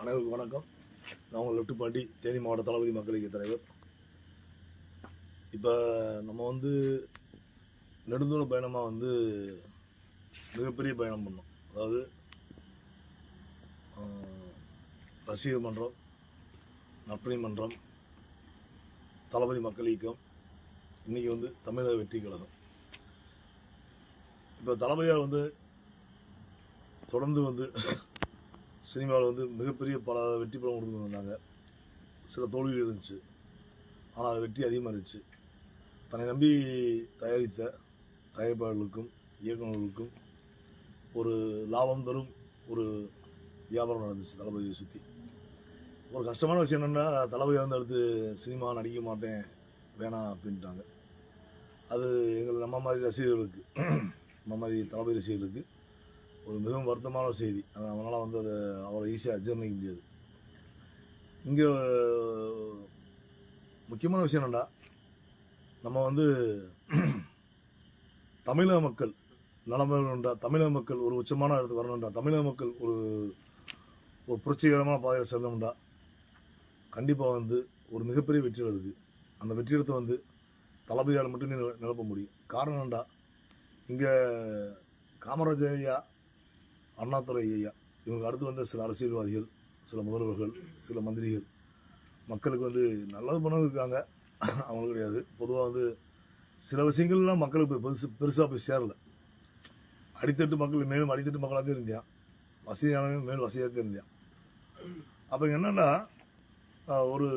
அனைவருக்கும் வணக்கம். நான் உங்கள் லெப்டிபாண்டி தேனி மாவட்ட தளபதி மக்கள் இயக்க தலைவர். இப்போ நம்ம வந்து நெடுந்தூர பயணமாக வந்து மிகப்பெரிய பயணம் பண்ணோம். அதாவது ரசிகர் மன்றம் நற்பணி மன்றம் தளபதி மக்கள் இயக்கம் இன்றைக்கி வந்து தமிழக வெற்றி கழகம். இப்போ தளபதியார் வந்து தொடர்ந்து வந்து சினிமாவில் வந்து மிகப்பெரிய பல வெற்றி படம் கொடுத்து வந்தாங்க. சில தோல்விகள் இருந்துச்சு. ஆனால் அது வெற்றி அதிகமாக இருந்துச்சு. தன்னை நம்பி தயாரித்த தயாரிப்பாளர்களுக்கும் இயக்குநர்களுக்கும் ஒரு லாபம் தரும் ஒரு வியாபாரம் நடந்துச்சு தளபதியை சுற்றி ஒரு கஷ்டமான விஷயம் என்னென்னா தளபதி வந்து அடுத்து சினிமா நடிக்க மாட்டேன் வேணாம் அப்படின்ட்டாங்க. அது எங்கள் நம்ம மாதிரி ரசிகர்களுக்கு நம்ம மாதிரி தளபதி ரசிகர்களுக்கு ஒரு மிகவும் வருத்தமான செய்தி. அவனால் வந்து அதை ஈஸியாக அஜர்ணிக்க முடியாது. இங்கே முக்கியமான விஷயம் என்னென்னா நம்ம வந்து தமிழக மக்கள் நலமன்றா தமிழக மக்கள் ஒரு உச்சமான இடத்துக்கு வரணும்டா தமிழக மக்கள் ஒரு ஒரு புரட்சிகரமான பாதையில் செல்லணும்டா கண்டிப்பாக வந்து ஒரு மிகப்பெரிய வெற்றி இருக்குது அந்த வெற்றிடத்தை வந்து தளபதியால் மட்டுமே நிர- நிரப்ப முடியும். காரணம் என்னண்டா இங்கே காமராஜர் ஐயா அண்ணாதுரை ஐயா இவங்க அடுத்து வந்த சில அரசியல்வாதிகள் சில முதல்வர்கள் சில மந்திரிகள். மக்களுக்கு வந்து நல்லது பண்ணவும் இருக்காங்க. அவங்களுக்கு கிடையாது. பொதுவாக வந்து சில விஷயங்கள்லாம் மக்களுக்கு போய் பெருசு பெருசாக போய் சேரல. அடித்தட்டு மக்கள் மேலும் அடித்தட்டு மக்களாக தான் இருந்தான் வசதியானவங்க மேலும் வசதியாக தான் இருந்தான். அப்போ என்னென்னா ஒரு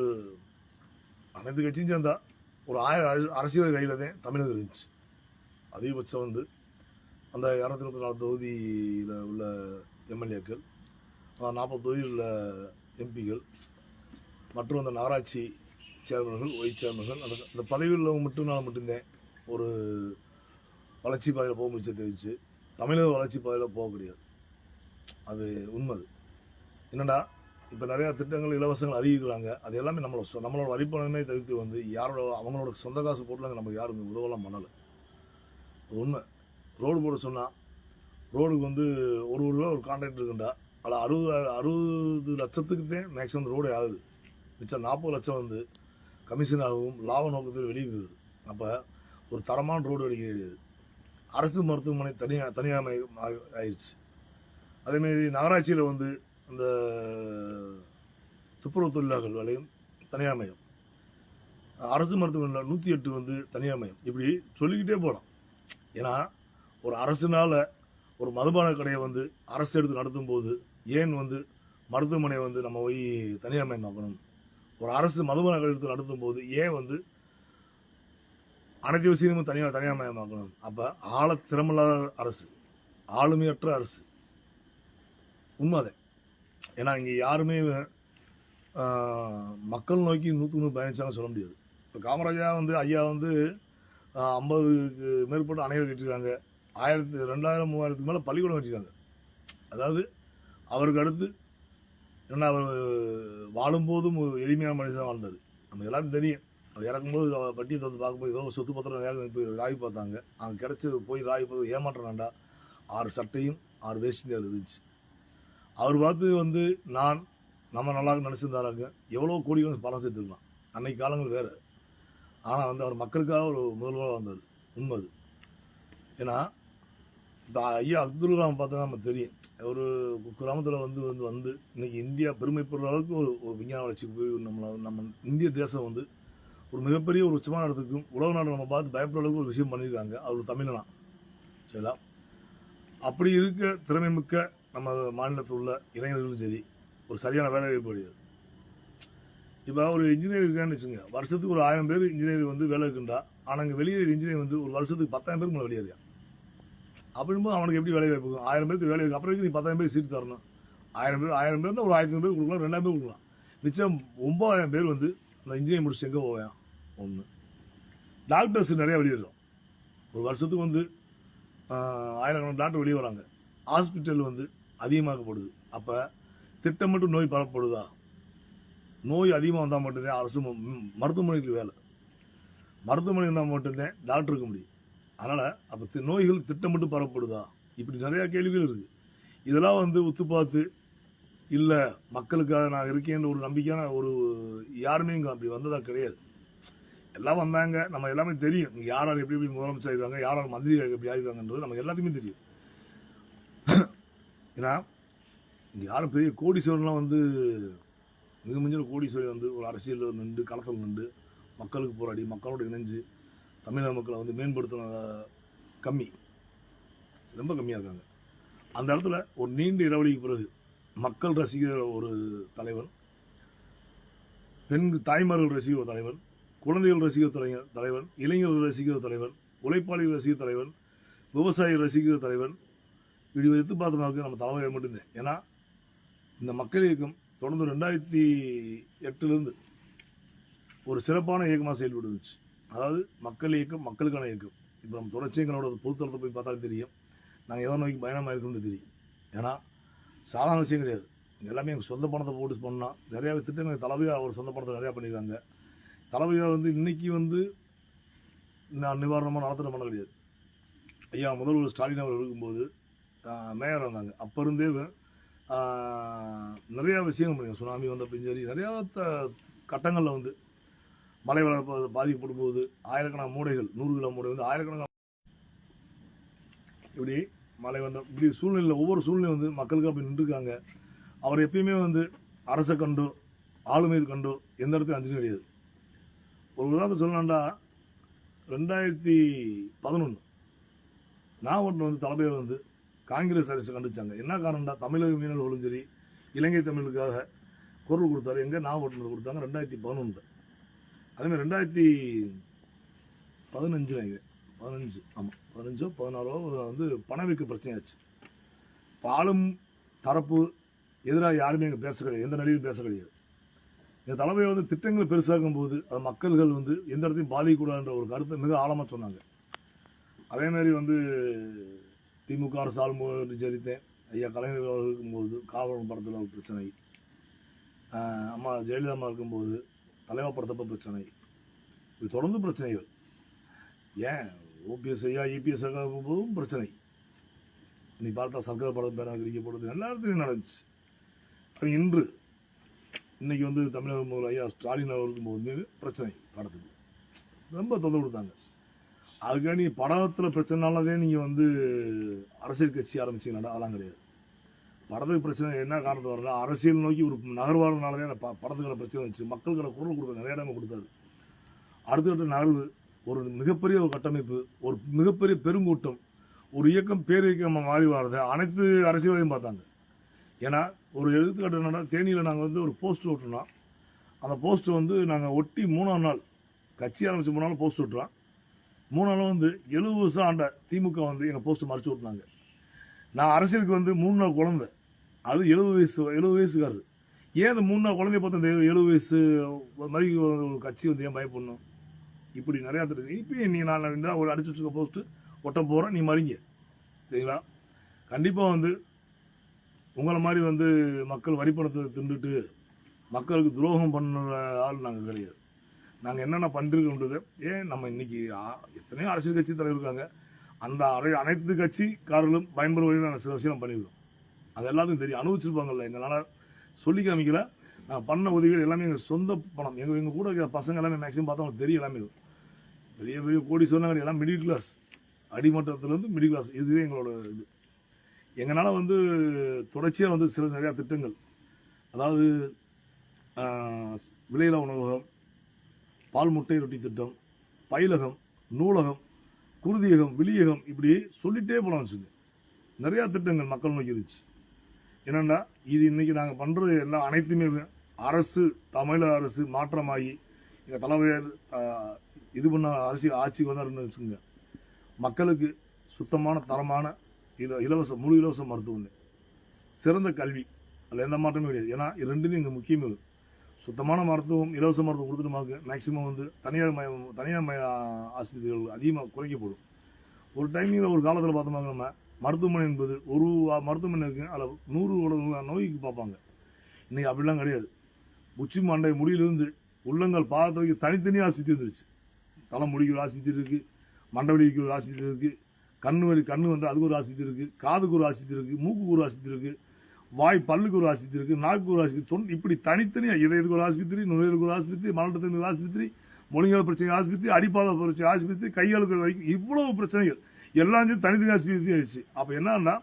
அனைத்து கட்சியும் சேர்ந்தா ஒரு ஆயிரம் அரசியல் கையில் தான் தமிழகம் இருந்துச்சு. அதிகபட்சம் வந்து அந்த இரநூத்தி முப்பத்தி நாலு தொகுதியில் உள்ள எம்எல்ஏக்கள் நாற்பது தொகுதியில் உள்ள எம்பிகள் மற்றும் அந்த நகராட்சி சேர்மன்கள் ஒய் சேர்மன்கள் அந்த அந்த பதவியில் உள்ளவங்க நான் மட்டும்தான் ஒரு வளர்ச்சி பாதையில் போக முடிச்ச தெரிஞ்சு தமிழக வளர்ச்சி பாதையில் போக முடியாது. அது உண்மை. என்னடா இப்போ நிறையா திட்டங்கள் இலவசங்கள் அறிவிக்கிறாங்க அது எல்லாமே நம்மளோட சொ- நம்மளோட வரிப்பணமே தவிர்த்து வந்து யாரோட அவங்களோட சொந்த காசு போட்டுலாங்க நமக்கு யாரும் உதவலாம் பண்ணலை. உண்மை. ரோடு போட சொன்னால் ரோடுக்கு வந்து ஒரு ஒரு ரூபா ஒரு கான்ட்ராக்ட் இருக்குண்டா. அதில் அறுபது அறுபது லட்சத்துக்கு தான் மேக்ஸிமம் ரோடே ஆகுது. மிச்சம் நாற்பது லட்சம் வந்து கமிஷன் ஆகும் லாப நோக்கத்தில் வெளியே அப்போ ஒரு தரமான ரோடு அடிக்க கிடையாது அரசு மருத்துவமனை தனியாக தனியார் ஆயிடுச்சு. அதேமாரி நகராட்சியில் வந்து இந்த துப்புரவு தொழிலாளர்கள் வலையும் தனியார் மையம் அரசு மருத்துவமனையில் நூற்றி எட்டு வந்து தனியார்மயம். இப்படி சொல்லிக்கிட்டே போகலாம் ஏன்னா ஒரு அரசுனால் ஒரு மதுபான கடையை வந்து அரசு எடுத்து நடத்தும் போது ஏன் வந்து மருத்துவமனையை வந்து நம்ம போய் தனியார்மயமாக்கணும் ஒரு அரசு மதுபான கடை எடுத்து நடத்தும் போது ஏன் வந்து அனைத்து விஷயமும் தனியார் தனியார்மயமாக்கணும் அப்போ ஆள திறமில்லாத அரசு ஆளுமையற்ற அரசு. உண்மைதே ஏன்னா இங்கே யாருமே மக்கள் நோக்கி நூற்று நூறு பயணிச்சாலும் சொல்ல முடியாது. இப்போ காமராஜா வந்து ஐயா வந்து ஐம்பதுக்கு மேற்பட்ட அணைகள் கட்டியிருக்காங்க. ஆயிரத்து ரெண்டாயிரம் மூவாயிரத்துக்கு மேலே பள்ளிக்கூடம் வச்சுருக்காங்க அதாவது அவருக்கு அடுத்து என்ன அவர் வாழும்போதும் ஒரு எளிமையான மனுஷன் வாழ்ந்தார். நம்ம எல்லாருக்கும் தெரியும். அவர் இறக்கும்போது அவர் பட்டியை தந்து பார்க்கும்போது ஏதோ சொத்து பத்திரம் வேகம் போய் ராய் பார்த்தாங்க. அங்கே கிடச்சி போய் ராய் பார்த்து ஏமாற்றம் வேண்டாம் ஆறு சட்டையும் ஆறு வேஷ்டி அது இருந்துச்சு. அவர் பார்த்து வந்து நான் நம்ம நல்லா நினச்சிருந்தாராங்க. எவ்வளோ கோடிகள் பணம் சேர்த்துருக்கலாம் அன்னைக்கு காலங்கள் வேறு. ஆனால் வந்து அவர் மக்களுக்காக ஒரு முதல்வராக வந்தார். உண்மை அது. ஏன்னா இந்த ஐயா அப்துல் கலாம் பார்த்தா நம்ம தெரியும். ஒரு கிராமத்தில் வந்து வந்து வந்து இன்னைக்கு இந்தியா பெருமைப்படுற அளவுக்கு ஒரு ஒரு விஞ்ஞான வளர்ச்சிக்கு போய் நம்மளை நம்ம இந்திய தேசம் வந்து ஒரு மிகப்பெரிய ஒரு உச்சமான இடத்துக்கும் உலக நாடு நம்ம பார்த்து பயப்படுற அளவுக்கு ஒரு விஷயம் பண்ணியிருக்காங்க. அவர் ஒரு தமிழனா. சரிங்களா? அப்படி இருக்க திறமை மிக்க நம்ம மாநிலத்தில் உள்ள இளைஞர்களும் சரி ஒரு சரியான வேலை வாய்ப்பு கிடையாது. இப்போ ஒரு இன்ஜினியர் இருக்கான்னு வச்சுங்க வருஷத்துக்கு ஒரு ஆயிரம் பேர் இன்ஜினியர் வந்து வேலை இருக்குண்டா ஆனால் அங்கே வெளியே இன்ஜினியர் வந்து ஒரு வருஷத்துக்கு பத்தாயிரம் பேர் மேலே வெளியே இருக்கான் அப்படிங்கும்போது அவனுக்கு எப்படி வேலை வாய்ப்பு? ஆயிரம் பேருக்கு வேலை வாய்ப்பு அப்புறம் நீ பத்தாயிரம் பேர் சீட் தரணும். ஆயிரம் பேர் ஆயிரம் பேர்னா ஒரு ஆயிரத்தி பேர் கொடுக்கலாம் ரெண்டாயிரம் பேர் கொடுக்கலாம். மிச்சம் ஒம்பதாயிரம் பேர் வந்து அந்த இன்ஜினியர் முடிச்சு எங்கே போவேன்? ஒன்று டாக்டர்ஸ் நிறையா வெளியே ஒரு வருஷத்துக்கு வந்து ஆயிரக்கணக்கான டாக்டர் வெளியே வராங்க. ஹாஸ்பிட்டல் வந்து அதிகமாக்கப்படுது. அப்போ திட்டமிட்டு நோய் பரப்படுதா நோய் அதிகமாக வந்தால் மட்டும்தான் அரசு மருத்துவமனைக்கு வேலை. மருத்துவமனை இருந்தால் மட்டும்தான் டாக்டர் இருக்க முடியும். அதனால் அப்போ நோய்கள் திட்டமிட்டு பரப்படுதா இப்படி நிறையா கேள்விகள் இருக்குது இதெல்லாம் வந்து ஒத்து பார்த்து இல்லை மக்களுக்காக நான் இருக்கேன்னு ஒரு நம்பிக்கையான ஒரு யாருமே இங்கே அப்படி வந்ததா கிடையாது. எல்லாம் வந்தாங்க. நம்ம எல்லாமே தெரியும். யார் யார் எப்படி எப்படி முதலமைச்சர் இருக்காங்க யார் யார் மந்திரி எப்படி ஆயிருக்காங்கன்றது நமக்கு எல்லாத்துக்குமே தெரியும். ஏன்னா இங்கே யாரும் பெரிய கோடீஸ்வரன்லாம் வந்து மிக மிஞ்சின கோடீஸ்வரன் வந்து ஒரு அரசியலில் நின்று களத்தில் நின்று மக்களுக்கு போராடி மக்களோடு இணைஞ்சு தமிழக மக்களை வந்து மேம்படுத்தின கம்மி. ரொம்ப கம்மியாக இருக்காங்க. அந்த இடத்துல ஒரு நீண்ட இடைவெளிக்கு பிறகு மக்கள் ரசிக்கிற ஒரு தலைவன் பெண் தாய்மார்கள் ரசிக்கிற தலைவன் குழந்தைகள் ரசிக்கிற தலைவர் தலைவன் இளைஞர்கள் ரசிக்கிற தலைவன் உழைப்பாளிகள் ரசிக்கிற தலைவன் விவசாயிகள் ரசிக்கிற தலைவன் இப்படி எடுத்து நம்ம தலைவர் மட்டும்தான். ஏன்னா இந்த மக்கள் இயக்கம் தொடர்ந்து ரெண்டாயிரத்தி எட்டுலேருந்து ஒரு சிறப்பான இயக்கமாக செயல்பட்டுச்சு அதாவது மக்கள் இயக்கம் மக்களுக்கான இயக்கம். இப்போ நம்ம தொடர்ச்சி எங்களோட பொதுத்தளத்தை போய் பார்த்தாலும் தெரியும். நாங்கள் எதோ நோக்கி பயணமாக இருக்கணும்னு தெரியும். ஏன்னா சாதாரண விஷயம் கிடையாது. எல்லாமே எங்கள் சொந்த பணத்தை போட்டு பண்ணால் நிறையா திட்டங்கள் தலைமையாக அவர் சொந்த பணத்தை நிறையா பண்ணியிருக்காங்க தலைமையாக வந்து இன்றைக்கி வந்து நான் நிவாரணமாக நடத்துகிற பண்ண கிடையாது. ஐயா முதல்வர் ஸ்டாலின் அவர் இருக்கும்போது மேயர் வந்தாங்க அப்போ இருந்தே நிறையா விஷயங்கள் பண்ணுங்க சுனாமி வந்தப்பையும் சரி நிறையா த கட்டங்களில் வந்து மலை வளர்ப்பு பாதிக்கப்படும் போது ஆயிரக்கணக்கான மூடைகள் நூறு கிலோ மூடை வந்து ஆயிரக்கணக்கான இப்படி மழை வந்த இப்படி சூழ்நிலையில் ஒவ்வொரு சூழ்நிலையும் வந்து மக்களுக்கு அப்படி நின்றுருக்காங்க. அவர் எப்பயுமே வந்து அரசை கண்டோ ஆளுமை கண்டோ எந்த இடத்தையும் அஞ்சு கிடையாது. ஒரு உதாரணத்தை சொல்லலாம்டா ரெண்டாயிரத்தி பதினொன்று நாகப்பட்டினம் வந்து தலைமையை வந்து காங்கிரஸ் அரசு கண்டிச்சாங்க. என்ன காரணம்டா? தமிழக மீனவர்களும் சரி இலங்கை தமிழுக்காக குரல் கொடுத்தாரு. எங்கே நாகப்பட்டினத்தில் கொடுத்தாங்க ரெண்டாயிரத்தி பதினொன்று அதேமாதிரி ரெண்டாயிரத்தி பதினஞ்சு இது. பதினஞ்சு ஆமாம் பதினஞ்சோ பதினாறோ வந்து பணவீக்க பிரச்சனையாச்சு. பாலும் தரப்பு எதிராக யாருமே இங்கே பேச கிடையாது. எந்த நடிகையும் பேச கிடையாது. இந்த தலைமையை வந்து திட்டங்களை பெருசாக்கும் போது அது மக்கள்கள் வந்து எந்த இடத்தையும் பாதிக்கக்கூடாதுன்ற ஒரு கருத்தை மிக ஆழமாக சொன்னாங்க. அதேமாரி வந்து திமுக அரசு ஆளும்போது சரித்தேன் ஐயா கலைஞர் இருக்கும்போது காவலன் படத்தில் ஒரு பிரச்சனை. அம்மா ஜெயலலிதா அம்மா இருக்கும்போது தலைவா படத்தப்ப பிரச்சனை. இது தொடர்ந்து பிரச்சனைகள். ஏன்? ஓபிஎஸ் ஐயா இபிஎஸ் போதும் பிரச்சனை. நீ பார்த்தா சர்க்கார் படம் பேராக விரிக்கப்படுது. எல்லா இடத்துலையும் நடந்துச்சு. அது இன்று. இன்றைக்கி வந்து தமிழக முதல்வர் ஐயா ஸ்டாலின் அவர் வந்து பிரச்சனை படத்துக்கு ரொம்ப தொந்தரவு கொடுத்தாங்க. அதுக்காக நீ படத்தில் பிரச்சனைனாலதே நீங்கள் வந்து அரசியல் கட்சி ஆரம்பிச்சீங்களாடா? அதெல்லாம் கிடையாது. படத்துக்கு பிரச்சனை என்ன காரணத்தை வரல? அரசியல் நோக்கி ஒரு நகர்வாடுனாலதே அந்த ப- படத்துக்கான பிரச்சனை வந்துச்சு. மக்களுக்கான குரல் கொடுத்தாரு நிறைய இடமே கொடுத்தாரு. அடுத்தடுத்த நகர்வு ஒரு மிகப்பெரிய ஒரு கட்டமைப்பு ஒரு மிகப்பெரிய பெருங்கூட்டம் ஒரு இயக்கம் பேர் இயக்கமாக மாறி வரதை அனைத்து அரசியலையும் பார்த்தாங்க. ஏன்னா ஒரு எடுத்துக்காட்டு என்னன்னா தேனியில் நாங்கள் வந்து ஒரு போஸ்ட் ஓட்டுனோம் அந்த போஸ்ட் வந்து நாங்கள் ஒட்டி மூணாம் நாள் கட்சி ஆரம்பித்து மூணு நாள் போஸ்ட் ஓட்டுறோம் மூணு நாள் வந்து எழுபது வருஷம் ஆண்ட திமுக வந்து எங்கள் போஸ்ட் மறைச்சு ஓட்டினாங்க நான் அரசியலுக்கு வந்து மூணு நாள் குழந்தை. அது எழுபது வயசு எழுபது வயசுக்காரர். ஏன் அந்த மூணு நாள் குழந்தைய பார்த்து அந்த எழுபது வயசு மாதிரி ஒரு கட்சி வந்து ஏன் பயப்படணும்? இப்படி நிறையா இருக்கு. இப்பயும் நீ நான் இருந்தால் ஒரு அடிச்சு வச்சுக்க போஸ்ட்டு ஒட்ட போகிறேன் நீ மறிங்க. சரிங்களா? கண்டிப்பாக வந்து உங்களை மாதிரி வந்து மக்கள் வரிப்பணத்தை தின்றுட்டு மக்களுக்கு துரோகம் பண்ணுற ஆள் நாங்கள் கிடையாது. நாங்கள் என்னென்ன பண்ணிருக்கோன்றது ஏன் நம்ம இன்றைக்கி எத்தனையோ அரசியல் கட்சி தலைவர் இருக்காங்க. அந்த அரை அனைத்து கட்சிக்காரர்களும் பயன்பெறும் வழியில் நாங்கள் சில விஷயம் பண்ணியிருக்கோம் அது எல்லாத்துக்கும் தெரியும். அனுபவிச்சிருப்பாங்கல்ல எங்களால் சொல்லி காமிக்கல. நாங்கள் பண்ண உதவிகள் எல்லாமே எங்கள் சொந்த பணம். எங்கள் எங்கள் கூட இருக்கிற பசங்க எல்லாமே மேக்ஸிமம் பார்த்தா அவங்களுக்கு தெரியும் எல்லாமே. பெரிய பெரிய கோடி சொன்னாங்க எல்லாம் மிடில் கிளாஸ் அடிமட்டத்துலேருந்து மிடில் கிளாஸ் இதுவே எங்களோட இது. எங்களால் வந்து தொடர்ச்சியாக வந்து சில நிறையா திட்டங்கள். அதாவது விலையில உணவகம் பால் முட்டை ரொட்டி திட்டம் பயிலகம் நூலகம் குருதியகம் விளியகம் இப்படி சொல்லிட்டே போகலாம் வச்சுங்க நிறையா திட்டங்கள் மக்கள் நோக்கி இருந்துச்சு. என்னென்னா இது இன்னைக்கு நாங்கள் பண்ணுறது எல்லாம் அனைத்துமே அரசு தமிழக அரசு மாற்றமாகி எங்கள் தலைவர் இது பண்ண அரசியல் ஆட்சிக்கு வந்தாருன்னு வச்சுக்கோங்க. மக்களுக்கு சுத்தமான தரமான இல இலவச முழு இலவச மருத்துவம். சிறந்த கல்வி. அதில் எந்த மாற்றமும் கிடையாது. ஏன்னா இது ரெண்டுமே இங்கே முக்கியமே இருக்குது சுத்தமான மருத்துவம் இலவச மருத்துவம் கொடுத்துட்டுமாக்கு மேக்சிமம் வந்து தனியார் மய தனியார் மய ஆஸ்பத்திரிகள் அதிகமாக குறைக்கப்படும். ஒரு டைமிங்கில் ஒரு காலத்தில் பார்த்தோம்னா நம்ம மருத்துவமனை என்பது ஒரு மருத்துவமனைக்கு மருத்துவமனை அதில் நூறு நோய்க்கு பார்ப்பாங்க. இன்றைக்கி அப்படிலாம் கிடையாது. உச்சி மண்டை முடியிலிருந்து உள்ளங்கள் பாதத்தை வரைக்கும் தனித்தனி ஆஸ்பத்திரி வந்துருச்சு. தலை முடிக்கு ஒரு ஆஸ்பத்திரி இருக்குது மண்டை வலிக்கு ஒரு ஆஸ்பத்திரி இருக்குது கண்ணு வலி கண்ணு வந்து அதுக்கு ஒரு ஆஸ்பத்திரி இருக்குது காதுக்கு ஒரு ஆஸ்பத்திரி இருக்குது மூக்குக்கு ஒரு ஆஸ்பத்திரி இருக்குது வாய் பல்லுக்கு ஒரு ஆஸ்பத்திரி இருக்குது நாக்கு ஒரு ஆஸ்பத்திரி தொன் இப்படி தனித்தனியாக இதயத்துக்கு ஒரு ஆஸ்பத்திரி நுரையீரலுக்கு ஒரு ஆஸ்பத்திரி மலட்டத்துக்கு ஒரு ஆஸ்பத்திரி மொழிகள் பிரச்சனை ஆஸ்பத்திரி அடிப்பாத பிரச்சனை ஆஸ்பத்திரி கையாளுக்கு வரைக்கும் இவ்வளவு பிரச்சனைகள். எல்லாம் தனித்தனி ஆஸ்பத்திரி ஆயிடுச்சு. அப்போ என்னன்னா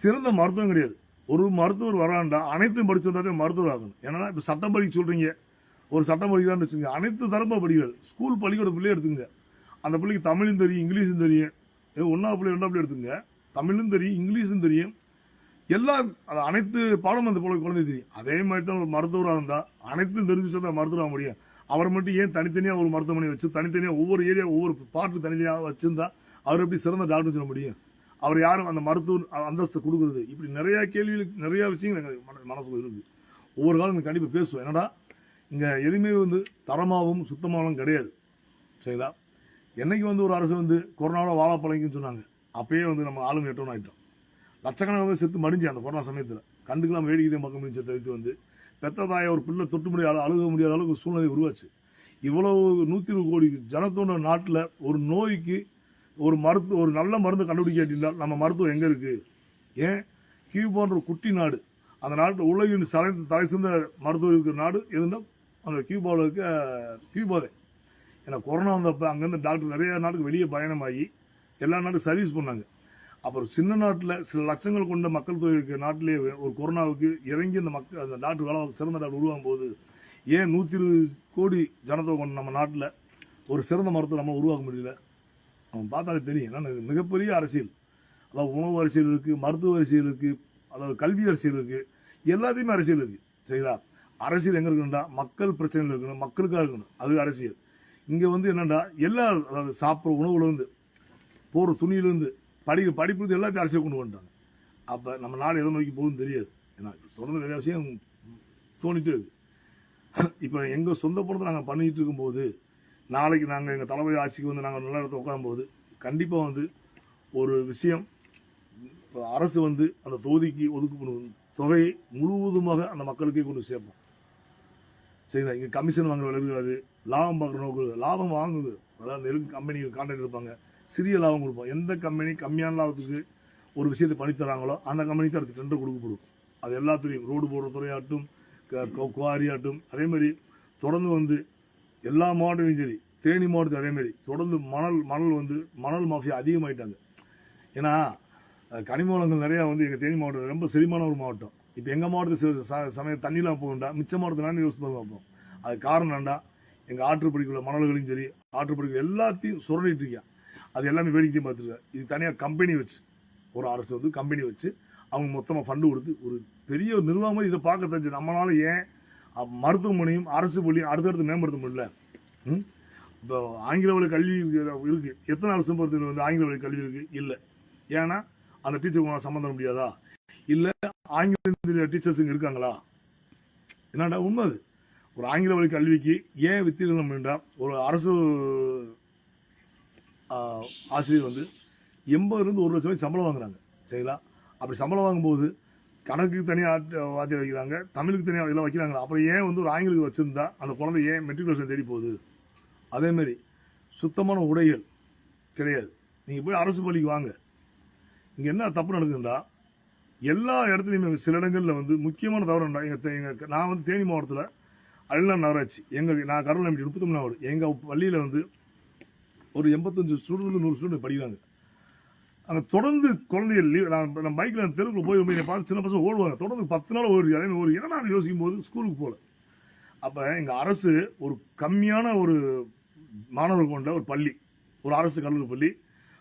சிறந்த மருத்துவம் கிடையாது. ஒரு மருத்துவர் வராண்டா அனைத்தும் படிச்சிருந்தாலே மருத்துவர் ஆகணும். ஏன்னா இப்போ சட்டம் படிக்க சொல்கிறீங்க ஒரு சட்டம் படிக்கிறான்னு வச்சுங்க அனைத்து தரப்ப படிக்கிறது ஸ்கூல் பள்ளிக்கூட பிள்ளையை எடுத்துங்க அந்த பிள்ளைக்கு தமிழும் தெரியும் இங்கிலீஷும் தெரியும். ஒன்றா பிள்ளை ரெண்டா பிள்ளை எடுத்துங்க தமிழும் தெரியும் இங்கிலீஷும் தெரியும். எல்லா அது அனைத்து பாடம் அந்த போல குழந்தை தெரியும். அதே மாதிரி தான் ஒரு மருத்துவராக இருந்தால் அனைத்தும் தெரிஞ்சு வச்சா தான் மருத்துவராக முடியும். அவர் மட்டும் ஏன் தனித்தனியாக ஒரு மருத்துவமனை வச்சு தனித்தனியாக ஒவ்வொரு ஏரியா ஒவ்வொரு பார்ட்டு தனித்தனியாக வச்சிருந்தா அவர் எப்படி சிறந்த டாக்டர் சொல்ல முடியும்? அவர் யாரும் அந்த மருத்துவ அந்தஸ்து கொடுக்குறது? இப்படி நிறைய கேள்விகள் நிறைய விஷயங்கள் எனக்கு மன- மனசுல இருக்கு. ஒவ்வொரு காலம் எனக்கு கண்டிப்பாக பேசுவேன் என்னடா இங்கே எதுவுமே வந்து தரமாகவும் சுத்தமாகவும் கிடையாது. சரிங்களா? என்னைக்கு வந்து ஒரு அரசு வந்து கொரோனாவில் வாழ சொன்னாங்க. அப்பயே வந்து நம்ம ஆளுங்க எட்டோன்னு ஆயிட்டோம் லட்சக்கணக்காக பேர் செத்து மடிஞ்சு அந்த கொரோனா சமயத்தில். கண்டுக்கலாம் வேடிக்கை தான் பார்க்க முடிஞ்ச தவிர்த்து வந்து பெத்த தாயை ஒரு பிள்ளை தொட்டு முடியாத அழுக முடியாத அளவுக்கு சூழ்நிலை உருவாச்சு. இவ்வளவு நூற்றி இருபது கோடி ஜனத்தோட நாட்டில் ஒரு நோய்க்கு ஒரு மருத்துவ ஒரு நல்ல மருந்து கண்டுபிடிக்காட்டினா நம்ம மருத்துவம் எங்கே இருக்குது ஏன்? கியூ போன்ற ஒரு குட்டி நாடு. அந்த நாட்டில் உலகின் தலை தலை சிறந்த மருத்துவம் இருக்கிற நாடு எதுனா அந்த கியூபாவில் இருக்க கியூபாதே ஏன்னா கொரோனா வந்தப்போ அங்கேருந்து டாக்டர் நிறைய நாட்டுக்கு வெளியே பயணமாகி எல்லா நாட்டுக்கும் சர்வீஸ் பண்ணாங்க. அப்புறம் சின்ன நாட்டில் சில லட்சங்கள் கொண்ட மக்கள் தொகை இருக்கிற நாட்டிலே ஒரு கொரோனாவுக்கு இறங்கி அந்த மக்கள் அந்த நாட்டு வேலை சிறந்த நாடு உருவாகும் போது ஏன் நூற்றி இருபது கோடி ஜனத்தொகை கொண்ட நம்ம நாட்டில் ஒரு சிறந்த மரத்தை நம்ம உருவாக்க முடியல? அவன் பார்த்தாலே தெரியும். ஏன்னா மிகப்பெரிய அரசியல். அதாவது உணவு அரசியல் இருக்குது மருத்துவ அரசியல் இருக்குது அதாவது கல்வி அரசியல் இருக்குது எல்லாத்தையுமே அரசியல் இருக்குது சரிங்களா? அரசியல் எங்கே இருக்குன்னா மக்கள் பிரச்சனைகள் இருக்கணும் மக்களுக்காக இருக்கணும். அது அரசியல். இங்கே வந்து என்னென்னா எல்லா அதாவது சாப்பிட்ற உணவுலேருந்து போகிற துணியிலேருந்து படிக்க படிப்பு எல்லாத்தையும் அரசியல் கொண்டு வந்துட்டாங்க. அப்போ நம்ம நாடு எதை நோக்கி போகுதுன்னு தெரியாது. ஏன்னா தொடர்ந்து நிறைய விஷயம் தோணிட்டு இருக்கு. இப்போ எங்கள் சொந்த படத்தை நாங்கள் பண்ணிக்கிட்டு இருக்கும்போது நாளைக்கு நாங்கள் எங்கள் தளபதி ஆட்சிக்கு வந்து நாங்கள் நல்ல இடத்துல உட்காரும்போது கண்டிப்பாக வந்து ஒரு விஷயம் அரசு வந்து அந்த தொகுதிக்கு ஒதுக்கப்படும் தொகையை முழுவதுமாக அந்த மக்களுக்கே கொண்டு சேர்ப்போம். சரிங்களா? இங்கே கமிஷன் வாங்குற விளைவுகள் லாபம் பார்க்குற நோக்கு லாபம் வாங்குது. அதாவது நெருங்கு கம்பெனி கான்ட்ராக்ட் இருப்பாங்க சிறிய லாபம் கொடுப்போம். எந்த கம்பெனி கம்மியான லாபத்துக்கு ஒரு விஷயத்தை பண்ணித்தராங்களோ அந்த கம்பெனிக்கு அடுத்து டெண்டர் கொடுக்கப்படும் அது எல்லாத்துலேயும் ரோடு போடுற துறையாட்டும் க- அதேமாதிரி தொடர்ந்து வந்து எல்லா மாவட்டமும் சரி தேனி மாவட்டத்தில் அதேமாரி தொடர்ந்து மணல் மணல் வந்து மணல் மாஃபியா அதிகமாயிட்டாங்க. ஏன்னா கனிம வளங்கள் நிறையா வந்து எங்கள் தேனி மாவட்டம் ரொம்ப செழிமான ஒரு மாவட்டம். இப்போ எங்கள் மாவட்டத்தில் ச- சமயம் தண்ணிலாம் போகுண்டா மிச்ச மாவட்டத்தில் யூஸ் பண்ண பார்ப்போம் அது காரணம் என்னடா எங்கள் ஆற்றுப்படிக்குள்ள மணல்களையும் சரி ஆற்றுப்படிக்குள்ள எல்லாத்தையும் சுரண்டிட்டு இருக்கான் அது எல்லாமே வேடிக்கையை பார்த்துருக்கேன். இது தனியாக கம்பெனி வச்சு ஒரு அரசு வந்து கம்பெனி வச்சு அவங்க மொத்தமாக ஃபண்டு கொடுத்து ஒரு பெரிய ஒரு நிர்வாகம் இதை பார்க்க தெரிஞ்சு நம்மளால ஏன் மருத்துவமனையும் அரசு பள்ளியும் அடுத்தடுத்து மேம்படுத்த முடியல? இப்போ ஆங்கில வழி கல்வி இருக்கு. எத்தனை அரசு மருத்துவமனை வந்து ஆங்கில வழி கல்வி இருக்குது இல்லை. ஏன்னா அந்த டீச்சர் சம்மந்தம் முடியாதா? இல்லை ஆங்கில டீச்சர்ஸுங்க இருக்காங்களா? என்னடா உண்மை அது? ஒரு ஆங்கில வழி கல்விக்கு ஏன் வித்தீர்ணம் வேண்டாம் ஒரு அரசு ஆசிரியர் வந்து எண்பதுலேருந்து ஒரு லட்சம் சம்பளம் வாங்குறாங்க. சரிங்களா? அப்படி சம்பளம் வாங்கும்போது கணக்குக்கு தனியாக வாத்தியம் வைக்கிறாங்க தமிழுக்கு தனியாக இதெல்லாம் வைக்கிறாங்க அப்புறம் ஏன் வந்து ஒரு ஆங்கிலத்துக்கு வச்சுருந்தா அந்த குழந்தை ஏன் மெட்ரிகுலேஷன் தேடி போகுது? அதேமாரி சுத்தமான உடைகள் கிடையாது. நீங்கள் போய் அரசு பள்ளிக்கு வாங்க. இங்கே என்ன தப்பு நடக்குதுண்டா எல்லா இடத்துலையுமே சில இடங்களில் வந்து முக்கியமான தவறுண்டா எங்கள் எங்கள் நான் வந்து தேனி மாவட்டத்தில் அழிலாம் நகராட்சி எங்கள் நான் கருவூர் எம்பி முப்பத்தி மூணாவது எங்கள் பள்ளியில் வந்து ஒரு எண்பத்தஞ்சு ஸ்டூடெண்ட் நூறு ஸ்டூடெண்ட் படிக்கிறாங்க. அந்த தொடர்ந்து குழந்தைகள் லீவ் நான் பைக்கில் தெருவுக்குள்ள போய் என்னை பார்த்து சின்ன பசங்க ஓடுவாங்க. தொடர்ந்து பத்து நாள் ஓடுது. அதே ஒரு என்ன நான் யோசிக்கும் போது ஸ்கூலுக்கு போகல அப்போ எங்கள் அரசு ஒரு கம்மியான ஒரு மாணவர்கள் கொண்ட ஒரு பள்ளி ஒரு அரசு கல்லூரி பள்ளி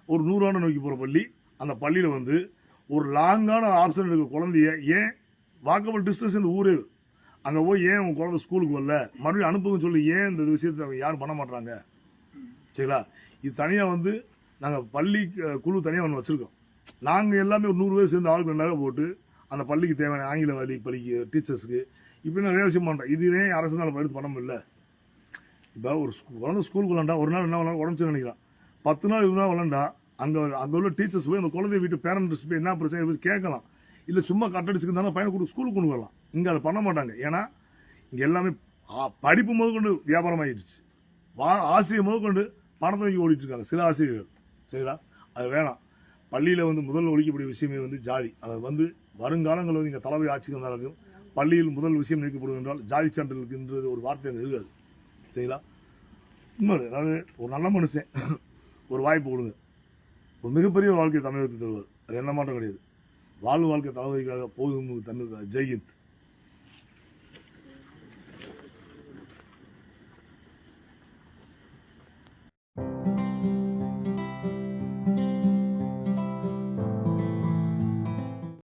ஒரு நூறாண்டு நோக்கி போகிற பள்ளி அந்த பள்ளியில் வந்து ஒரு லாங்கான ஆப்ஷன் இருக்க குழந்தைய ஏன் வாக்கபிள் டிஸ்டன்ஸ் இந்த ஊரே அங்கே போய் ஏன் உங்கள் குழந்தை ஸ்கூலுக்கு வரல? மறுபடியும் அனுப்புங்கன்னு சொல்லி ஏன் இந்த விஷயத்தை அவங்க யாரும் பண்ண மாட்டாங்க சரிங்களா? இது தனியாக வந்து நாங்கள் பள்ளி குழு தனியாக ஒன்று வச்சுருக்கோம். நாங்கள் எல்லாமே ஒரு நூறு பேர் சேர்ந்து ஆளுக்கு ரெண்டாயிரம் போட்டு அந்த பள்ளிக்கு தேவையான ஆங்கில வழி பள்ளிக்கு டீச்சர்ஸுக்கு இப்படி நிறைய விஷயம் பண்ணுறோம் ஏன் அரசுனால் எடுத்து பண்ண முடியல? இப்போ ஒரு ஸ்கூ- குழந்தை ஸ்கூலுக்கு விளாண்டா ஒரு நாள் என்ன விளாண்டு உடம்பு நினைக்கலாம் பத்து நாள் இவ்வளோ நாள் விளாண்டா அங்கே அங்கே உள்ள டீச்சர்ஸ் போய் அந்த குழந்தைய வீட்டு பேரண்ட்ஸ் போய் என்ன பிரச்சனை கேட்கலாம். இல்லை சும்மா கட்டடிச்சுக்கு பையனை கொடுத்து ஸ்கூலுக்கு கொண்டு வரலாம் இங்கே அதை பண்ண மாட்டாங்க. ஏன்னா இங்கே எல்லாமே படிப்பு படிப்பு முதற்கொண்டு வியாபாரம் ஆகிடுச்சு வா ஆசிரியர் முதற்கொண்டு பணத்தை வாங்கி ஓடிட்டுருக்காங்க. சில ஆசிரியர்கள். சரிங்களா? அது வேணாம். பள்ளியில் வந்து முதல் ஒழிக்கக்கூடிய விஷயமே வந்து ஜாதி. அதை வந்து வருங்காலங்களில் வந்து இங்கே தலைமை ஆட்சிக்கு வந்தாலும் பள்ளியில் முதல் விஷயம் நீக்கப்படும் என்றால் ஜாதி சான்றிதழ்ன்றது ஒரு வார்த்தை அங்கே இருக்காது. சரிங்களா? இன்னொரு அதாவது ஒரு நல்ல மனுஷன். ஒரு வாய்ப்பு கொடுங்க. ஒரு மிகப்பெரிய வாழ்க்கை தமிழகத்துக்கு தருவார். அது என்ன மாற்றம் கிடையாது. வாழ்வு வாழ்க்கை தலைவரிக்காக போகும் தமிழ் ஜெய்ஹிந்த்.